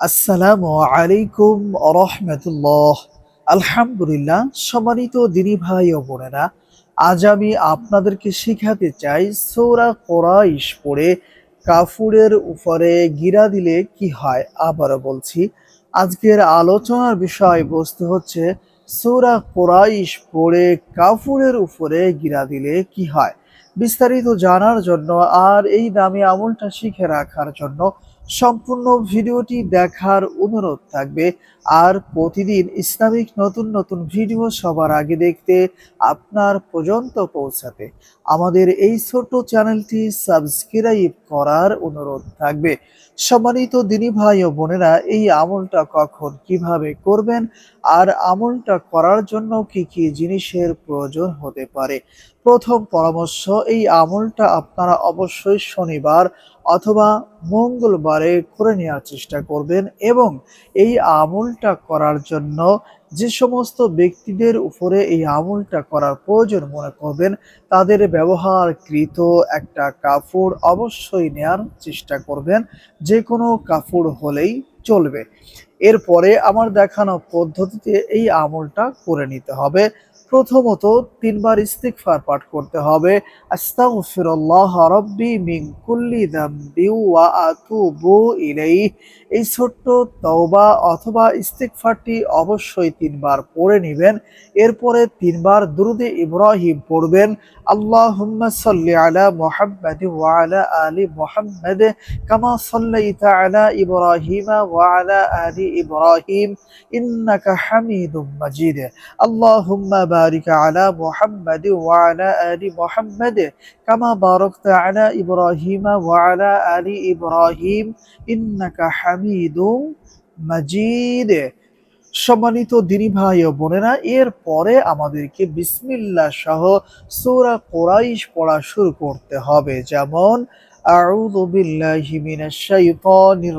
আসসালামু আলাইকুম রহমতুল্লাহ। আলহামদুলিল্লাহ, সম্মানিত দিনী ভাই ও বোনেরা, আজ আমি আপনাদেরকে শেখাতে চাই সৌরা কোরাইশ পড়ে কাফুরের উপরে গিরা দিলে কি হয়। আবারও বলছি, আজকের আলোচনার বিষয় বস্তু হচ্ছে সৌরা কোরাইশ পড়ে কাফুরের উপরে গিরা দিলে কি হয়। বিস্তারিত জানার জন্য আর এই দামি আমলটা শিখে রাখার জন্য সম্পূর্ণ ভিডিওটি দেখার অনুরোধ থাকবে। আর প্রতিদিন ইসলামিক নতুন নতুন ভিডিও সবার আগে দেখতে আপনার পর্যন্ত পৌঁছাতে আমাদের এই ছোট চ্যানেলটি সাবস্ক্রাইব করার অনুরোধ থাকবে। সম্মানিত দিনী ভাই ও বোনেরা, এই আমলটা কখন কীভাবে করবেন আর আমলটা করার জন্য কি কি জিনিসের প্রয়োজন হতে পারে? প্রথম পরামর্শ, এই আমলটা আপনারা অবশ্যই শনিবার অথবা মঙ্গলবারে করে নেওয়ার চেষ্টা করবেন এবং এই আমলটা করার জন্য যে সমস্ত ব্যক্তিদের উপরে এই আমলটা করার প্রয়োজন মনে করবেন, তাদের ব্যবহারকৃত একটা কাপড় অবশ্যই নেয়ার চেষ্টা করবেন। যে কোনো কাপড় হলেই চলবে। এরপরে আমার দেখানো পদ্ধতিতে এই আমলটা করে নিতে হবে। প্রথমত তিনবার ইস্তিগফার পাঠ করতে হবে। আস্তাগফিরুল্লাহ রাব্বি মিন কুল্লি যামবি ওয়া আতুবু ইলাইহি। এই ছোট্ট তওবা অথবা ইস্তিগফারটি অবশ্যই তিনবার পড়ে নেবেন। এরপরে তিনবার দুরুদে ইব্রাহিম পড়বেন। আল্লাহুম্মা সাল্লি আলা মুহাম্মাদ ওয়া আলা আলি মুহাম্মাদ কামা সাল্লাইতা আলা ইব্রাহিম ওয়া আলা আলি ইব্রাহিম। ইন্নাকা হামিদুম মাজিদ। আল্লাহুম্মা মুহাম্মাদ ওয়া আলা আলি মুহাম্মাদ কামা বারাকতা আলা ইব্রাহিম ওয়া আলা আলি ইব্রাহিম ইন্নাকা হামিদুম মাজিদ সম্মানিত দিনী ভাই ও বোনেরা, এর পরে আমাদেরকে বিসমিল্লাহ সহ সূরা কোরাইশ পড়া শুরু করতে হবে। যেমন, আউযু বিল্লাহি মিনাশ শাইতানির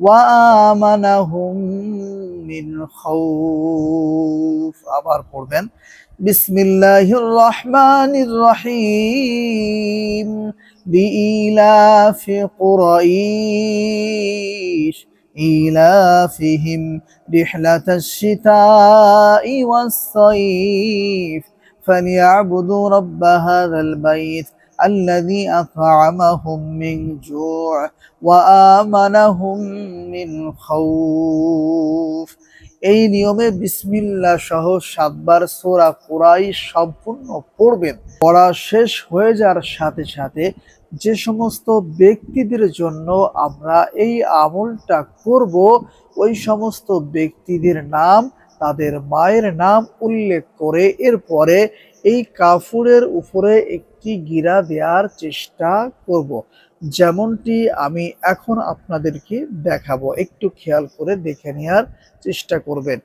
وآمنهم من خوف আবার পড়বেন بسم الله الرحمن الرحيم لإيلاف قريش إيلافهم رحلة الشتاء والصيف فليعبدوا رب هذا البيت الذي أطعمهم من جوع وآمنهم من خوف এই নিয়মে বিসমিল্লাহ সহ সাতবার সোরা কোরাই সম্পূর্ণ পড়বেন পড়া শেষ হয়ে যাওয়ার সাথে সাথে যে সমস্ত ব্যক্তিদের জন্য আমরা এই আমলটা করব ওই সমস্ত ব্যক্তিদের নাম তাদের মায়ের নাম উল্লেখ করে এরপরে এই কাফুরের উপরে একটি গিরা দেওয়ার চেষ্টা করব। যেমনটি আমি এখন আপনাদেরকে দেখাবো। একটু খেয়াল করে দেখে নেওয়ার চেষ্টা করবেন।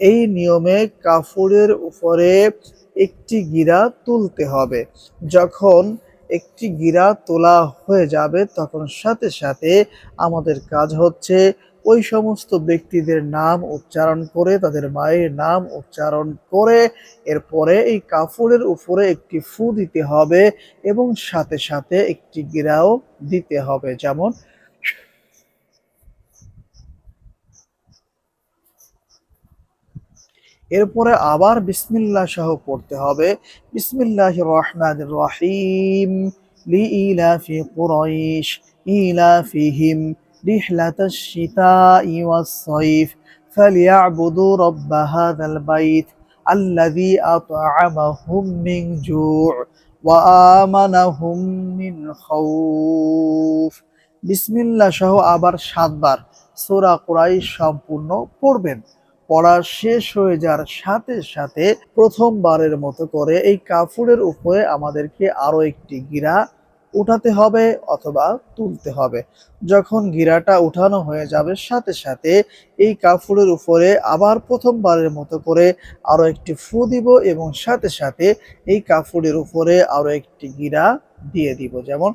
এই নিয়মে কাফুরের উপরে একটি গিরা তুলতে হবে। যখন একটি গিরা তোলা হয়ে যাবে, তখন সাথে সাথে আমাদের কাজ হচ্ছে ওই সমস্ত ব্যক্তিদের নাম উচ্চারণ করে, তাদের মায়ের নাম উচ্চারণ করে, এরপরে এই কাপড়ের উপরে একটি ফু দিতে হবে এবং সাথে সাথে একটি গিরাও দিতে হবে। যেমন, এরপরে আবার বিসমিল্লাহ সহ পড়তে হবে। বিসমিল্লাহ রহমান রহিম। লিইলাফি কুরাইশ ইলাফিহিম। رحلة الشتاء والصيف فليعبدوا رب هذا البيت الذي أطعمهم من جوع وآمنهم من خوف বিসমিল্লাহ সহ আবার সাতবার সূরা কুরাইশ সম্পূর্ণ পড়বেন পড়া শেষ হয়ে যাওয়ার সাথে সাথে প্রথমবারের মতো করে এই কাফুরের উপরে আমাদেরকে আরো একটি গিরা উঠাতে হবে অথবা তুলতে হবে। যখন গিরাটা উঠানো হয়ে যাবে সাথে সাথে এই কাপড়ের উপরে আবার প্রথমবারের মতো করে আরও একটি ফু দিব এবং সাথে সাথে এই কাপড়ের উপরে আরও একটি গিরা দিয়ে দিব। যেমন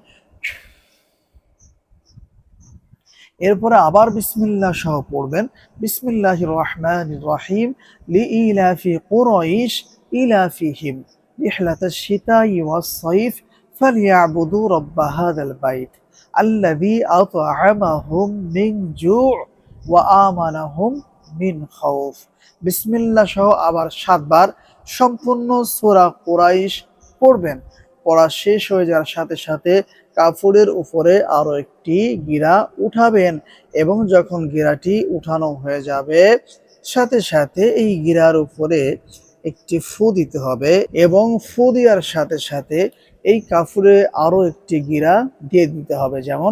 এরপরে আবার বিসমিল্লা সহ পড়বেন। বিসমিল্লাহ রহমান রহিম। লি ইলাফি কোরইশ, ইলাফিহিম। ইহলাত সীতা ইওয়া সঈফ فليعبدوا رب هذا البيت الذي أطعمهم من جوع وآمنهم মিন খাউফ বিসমিল্লাহ সহ আবার সাতবার সম্পূর্ণ সূরা কুরাইশ পড়বেন পড়া শেষ হয়ে যাওয়ার সাথে সাথে কাপড়ের উপরে আরো একটি গিরা উঠাবেন এবং যখন গিরাটি উঠানো হয়ে যাবে সাথে সাথে এই গিরার উপরে একটি ফু দিতে হবে এবং ফু দেওয়ার সাথে সাথে এই কাপড়ে আরও একটি গিরা দিয়ে দিতে হবে, যেমন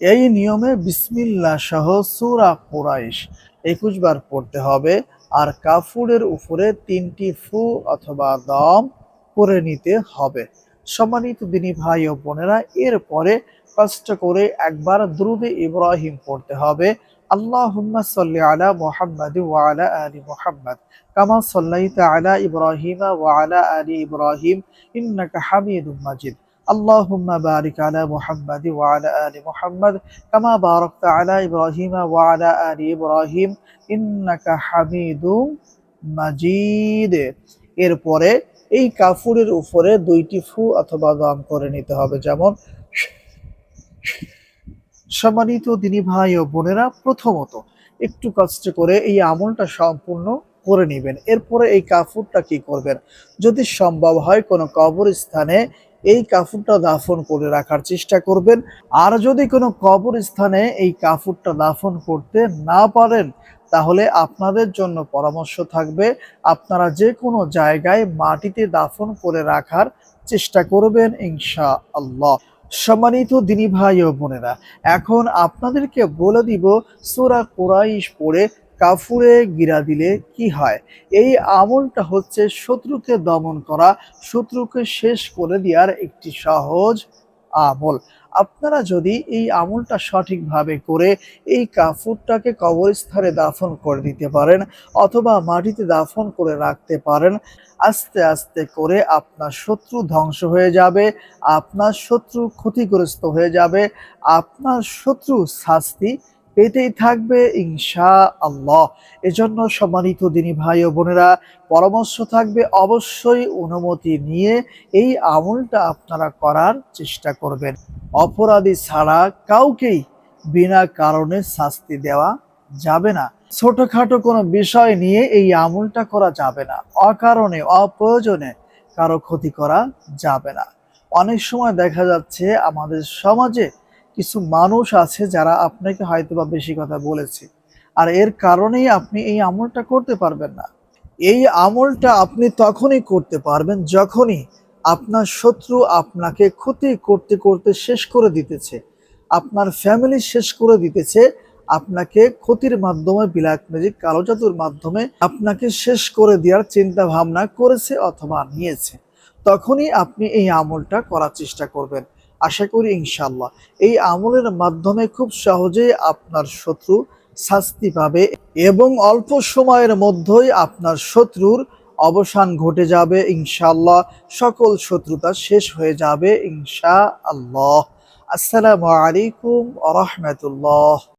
এই নিয়মে বিসমিল্লা সহ সুরা কুরাইশ একুশ বার পড়তে হবে, আর কাফুরের উপরে তিনটি ফু অথবা দম করে নিতে হবে। সম্মানিত দিনী ভাই ও বোনেরা, এরপরে কষ্ট করে একবার দ্রুদে ইব্রাহিম পড়তে হবে। আল্লাহুম্মা সাল্লি আলা মুহাম্মাদ ওয়া আলা আলি মুহাম্মাদ কামা সাল্লাইতা আলা ইব্রাহিমা ওয়া আলা আলি ইব্রাহিম ইন্নাকা হামিদুম মাজিদ اللهم بارك على محمد وعلى آل محمد كما باركت على إبراهيم وعلى آل إبراهيم إنك حميد মাজিদ এরপরে এই কাফুরের উপরে দুইটি ফু অথবা দম করে নিতে হবে যেমন সম্মানিত দিনী ভাই ও বোনেরা, প্রথমত একটু কষ্ট করে এই আমলটা সম্পূর্ণ করে নেবেন। এরপরে এই কাফুরটা কি করবেন? যদি সম্ভব হয় কোনো কবরস্থানে এই কাফুরটা দাফন করে রাখার চেষ্টা করবেন। আর যদি কোনো কবরস্থানে এই কাফুরটা দাফন করতে না পারেন, তাহলে আপনাদের জন্য পরামর্শ থাকবে, আপনারা যে কোনো জায়গায় মাটিতে দাফন করে রাখার চেষ্টা করবেন ইনশা আল্লাহ সম্মানিত দিনী ভাই ও বোনেরা, এখন আপনাদেরকে বলে দিব, সোরা কোরাইশ পড়ে কাফুরে গিরা দিলে কি হয়? এই আমলটা হচ্ছে শত্রুকে দমন করা, শত্রুকে শেষ করে দেওয়ার একটি সহজ আমল। আপনারা যদি এই আমলটা সঠিকভাবে করে এই কাফুরটাকে কবরস্থানে দাফন করে দিতে পারেন অথবা মাটিতে দাফন করে রাখতে পারেন, আস্তে আস্তে করে আপনার শত্রু ধ্বংস হয়ে যাবে, আপনার শত্রু ক্ষতিগ্রস্ত হয়ে যাবে, আপনার শত্রু শাস্তি পেতেই থাকবে ইনশা আল্লাহ এজন্য সম্মানিত দিনী ভাই ও বোনেরা, পরামর্শ থাকবে অবশ্যই অনুমতি নিয়ে এই আমলটা আপনারা করার চেষ্টা করবেন। অপরাধী ছাড়া কাউকেই বিনা কারণে শাস্তি দেওয়া যাবে না। ছোটখাটো কোনো বিষয় নিয়ে এই আমলটা করা যাবে না। অকারণে, অপ্রয়োজনে কারও ক্ষতি করা যাবে না। অনেক সময় দেখা যাচ্ছে আমাদের সমাজে কিছু মানুষ আছে যারা আপনাকে হয়তো বা বেশি কথা বলেছে। আর এর কারণেই আপনি এই আমলটা করতে পারবেন না। এই আমলটা আপনি তখনই করতে পারবেন যখনই আপনার শত্রু আপনাকে ক্ষতি করতে করতে শেষ করে দিতেছে। আপনার ফ্যামিলি শেষ করে দিতেছে। আপনাকে ক্ষতির মাধ্যমে বিলাক ম্যাজিক কালো জাদুর মাধ্যমে আপনাকে শেষ করে দেওয়ার চিন্তা ভাবনা করেছে অথবা নিয়েছে। তখনই আপনি এই আমলটা করার চেষ্টা করবেন। আশা করি ইনশাল্লাহ এই আমলের মাধ্যমে খুব সহজেই আপনার শত্রু শাস্তি পাবে এবং অল্প সময়ের মধ্যেই আপনার শত্রুর অবসান ঘটে যাবে ইনশাল্লাহ সকল শত্রুতা শেষ হয়ে যাবে ইনশা আল্লাহ আসসালামু আলাইকুম রহমতুল্লাহ।